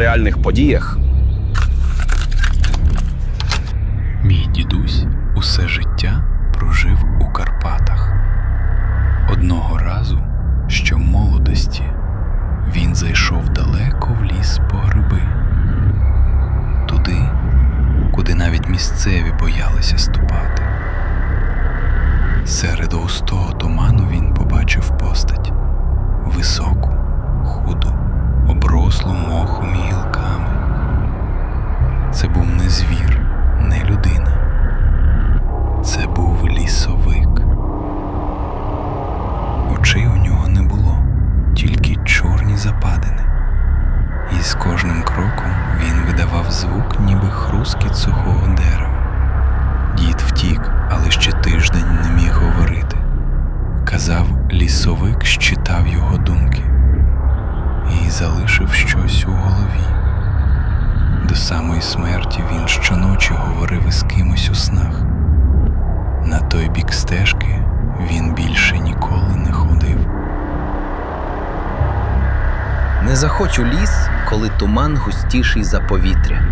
реальних подіях. Мій дідусь усе життя прожив у Карпатах. Одного разу, що в молодості, він зайшов далеко в ліс по гриби, туди, куди навіть місцеві боялися ступати. Серед густого туману він побачив постать високу, худу, оброслу звук, ніби хрускіт сухого дерева. Дід втік, але ще тиждень не міг говорити. Казав, лісовик щитав його думки і залишив щось у голові. До самої смерті він щоночі говорив із кимось у снах. На той бік стежки Не захочу ліс, коли туман густіший за повітря.